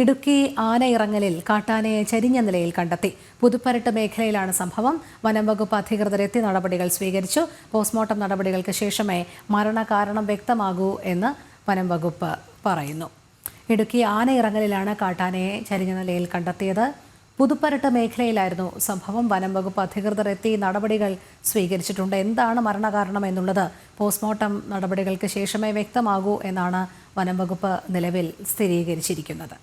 ഇടുക്കി ആനയിറങ്ങലിൽ കാട്ടാനയെ ചരിഞ്ഞ നിലയിൽ കണ്ടെത്തി. പുതുപ്പരട്ട് മേഖലയിലാണ് സംഭവം. വനം വകുപ്പ് അധികൃതർ എത്തി നടപടികൾ സ്വീകരിച്ചു. പോസ്റ്റ്മോർട്ടം നടപടികൾക്ക് ശേഷമേ മരണകാരണം വ്യക്തമാകൂ എന്ന് വനം വകുപ്പ് പറയുന്നു. ഇടുക്കി ആനയിറങ്ങലിലാണ് കാട്ടാനയെ ചരിഞ്ഞ നിലയിൽ കണ്ടെത്തിയത്. പുതുപ്പരട്ട് മേഖലയിലായിരുന്നു സംഭവം. വനം വകുപ്പ് അധികൃതർ എത്തി നടപടികൾ സ്വീകരിച്ചിട്ടുണ്ട്. എന്താണ് മരണകാരണം എന്നുള്ളത്? പോസ്റ്റ്മോർട്ടം നടപടികൾക്ക് ശേഷമേ വ്യക്തമാകൂ എന്നാണ് വനം വകുപ്പ് നിലവിൽ സ്ഥിരീകരിച്ചിരിക്കുന്നത്.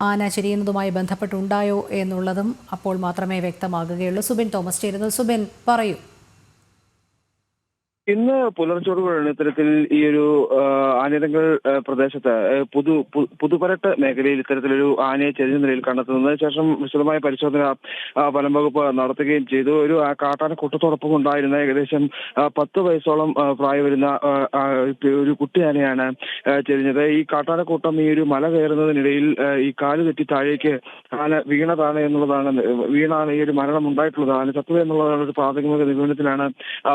ആന ചെരിയുന്നതുമായി ബന്ധപ്പെട്ടുണ്ടായോ എന്നുള്ളതും അപ്പോൾ മാത്രമേ വ്യക്തമാകുകയുള്ളൂ. സുബിൻ തോമസ് ചേരുന്നത് സുബിൻ പറയൂ. ഇന്ന് പുലർച്ചോടുകൂടിയാണ് ഇത്തരത്തിൽ ഈ ഒരു ആനയിടങ്ങൾ പ്രദേശത്ത് പുതു പുതുപരട്ട് മേഖലയിൽ ഇത്തരത്തിലൊരു ആനയെ ചെറിയ നിലയിൽ കണ്ടെത്തുന്നത്. ശേഷം വിശദമായ പരിശോധന വനം വകുപ്പ് നടത്തുകയും ചെയ്തു. ഒരു കാട്ടാന കൂട്ടത്തോടൊപ്പം ഉണ്ടായിരുന്ന ഏകദേശം പത്ത് വയസ്സോളം പ്രായം വരുന്ന ഒരു കുട്ടി ആനയാണ് ചെരിഞ്ഞത്. ഈ കാട്ടാനക്കൂട്ടം ഈ ഒരു മല കയറുന്നതിനിടയിൽ ഈ കാൽ തെറ്റി താഴേക്ക് ആന വീണതാണ് എന്നുള്ളതാണ് വീണാണ് ഈ ഒരു മരണം ഉണ്ടായിട്ടുള്ളത്. ആന ചത്തത് എന്നുള്ളതാണ് ഒരു പ്രാഥമിക നിഗമനത്തിലാണ്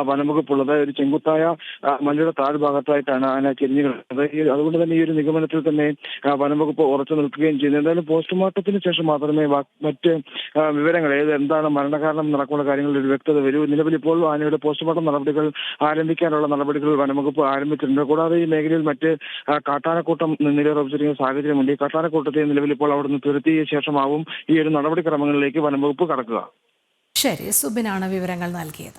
വനം വകുപ്പുള്ളത്. ഒരു ചെങ്കുത്തായ മലയുടെ താഴ്ഭാഗത്തായിട്ടാണ് ആന ചെരിഞ്ഞു കിടക്കുന്നത്. അതുകൊണ്ട് തന്നെ ഈ ഒരു നിഗമനത്തിൽ തന്നെ വനംവകുപ്പ് ഉറച്ചു നിൽക്കുകയും ചെയ്യുന്നു. എന്തായാലും പോസ്റ്റ്മോർട്ടത്തിന് ശേഷം മാത്രമേ മറ്റ് വിവരങ്ങൾ ഏത് എന്താണ് മരണകാരണം നടക്കുന്ന കാര്യങ്ങളിൽ ഒരു വ്യക്തത വരൂ. നിലവിൽ ഇപ്പോൾ ആനയുടെ പോസ്റ്റ്മോർട്ടം നടപടികൾ ആരംഭിക്കാനുള്ള നടപടികൾ വനംവകുപ്പ് ആരംഭിച്ചിട്ടുണ്ട്. കൂടാതെ ഈ മേഖലയിൽ മറ്റ് കാട്ടാനക്കൂട്ടം നിലയുറപ്പിച്ചിരിക്കുന്ന സാഹചര്യമുണ്ട്. ഈ കാട്ടാനക്കൂട്ടത്തെ നിലവിൽ ഇപ്പോൾ അവിടുന്ന് തിരുത്തിയ ശേഷമാവും ഈ ഒരു നടപടിക്രമങ്ങളിലേക്ക് വനംവകുപ്പ് കടക്കുക. ശരി സുബിനാണ് വിവരങ്ങൾ നൽകിയത്.